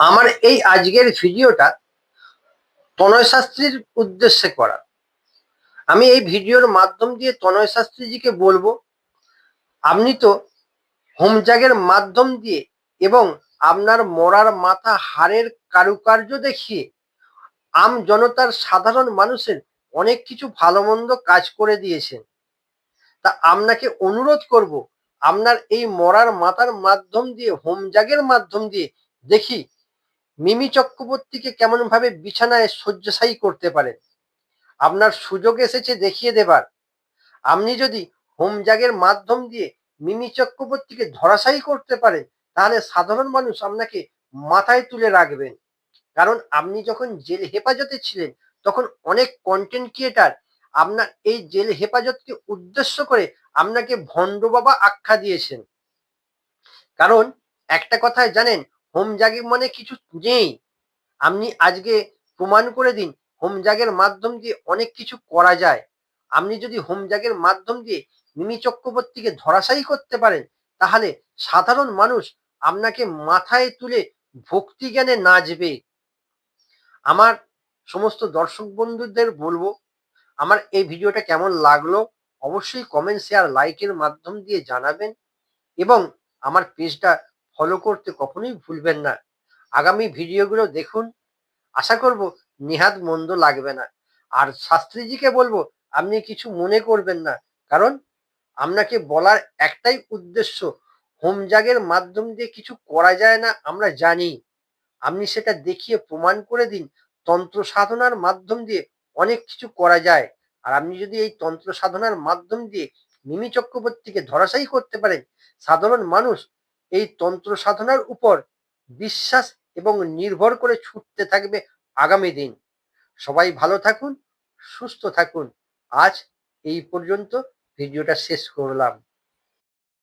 আমার এই আজকের ভিডিওটা তনয় শাস্ত্রীর উদ্দেশ্যে করা। আমি এই ভিডিওর মাধ্যম দিয়ে তনয় শাস্ত্রীজিকে বলব, আপনি তো হোমজাগের মাধ্যম দিয়ে এবং আপনার মরার মাথা হারের কারুকার্য দেখিয়ে আম জনতার সাধারণ মানুষের অনেক কিছু ভালো মন্দ কাজ করে দিয়েছেন। তা আপনাকে অনুরোধ করব, আপনার এই মরার মাথার মাধ্যম দিয়ে হোমজাগের মাধ্যম দিয়ে দেখি মিমি চক্রবর্তীকে কেমন ভাবে বিছানায় শয্যাশায়ী করতে পারেন আপনার সুযোগ এসেছে দেখিয়ে দেবার। আপনি যদি হোমজাগের মাধ্যম দিয়ে মিমি চক্রবর্তীকে ধরাশায়ী করতে পারেন তাহলে সাধারণ মানুষ আপনাকে মাথায় তুলে রাখবেন। কারণ আপনি যখন জেল হেফাজতে ছিলেন, তখন অনেক কন্টেন্ট ক্রিয়েটার আপনার এই জেল হেফাজতকে উদ্দেশ্য করে আপনাকে ভণ্ড বাবা আখ্যা দিয়েছেন। কারণ একটা কথায় জানেন হোম জাগির মানে কিছু নেই। আপনি আজকে প্রমাণ করে দিন, হোম জাগের মাধ্যম দিয়ে অনেক কিছু করা যায়। আপনি যদি হোম জাগের মাধ্যম দিয়ে মিমি চক্রবর্তীকে ধরাশায়ী করতে পারেন, তাহলে সাধারণ মানুষ আপনাকে মাথায় তুলে ভক্তি জ্ঞানে নাচবে। আমার সমস্ত দর্শক বন্ধুদের বলব, আমার এই ভিডিওটা কেমন লাগল অবশ্যই কমেন্ট শেয়ার লাইকের মাধ্যম দিয়ে জানাবেন এবং আমার পেজটা ফলো করতে কখনোই ভুলবেন না। আগামী ভিডিওগুলো দেখুন। আশা করব নিহাত মন্দ লাগবে না। আর শাস্ত্রীজিকে বলব, আপনি কিছু মনে করবেন না। কারণ আপনাকে বলার একটাই উদ্দেশ্য হোমজাগের মাধ্যম দিয়ে কিছু করা যায় না, আমরা জানি। আপনি সেটা দেখিয়ে প্রমাণ করে দিন, তন্ত্র সাধনার মাধ্যম দিয়ে অনেক কিছু করা যায়। আর আপনি যদি এই তন্ত্র সাধনার মাধ্যম দিয়ে মিমি চক্রবর্তীকে ধরাশায়ী করতে পারেন, সাধারণ মানুষ এই তন্ত্র সাধনার উপর বিশ্বাস এবং নির্ভর করে ছুটতে থাকবে আগামী দিন। সবাই ভালো থাকুন, সুস্থ থাকুন। আজ এই পর্যন্ত ভিডিওটা শেষ করলাম।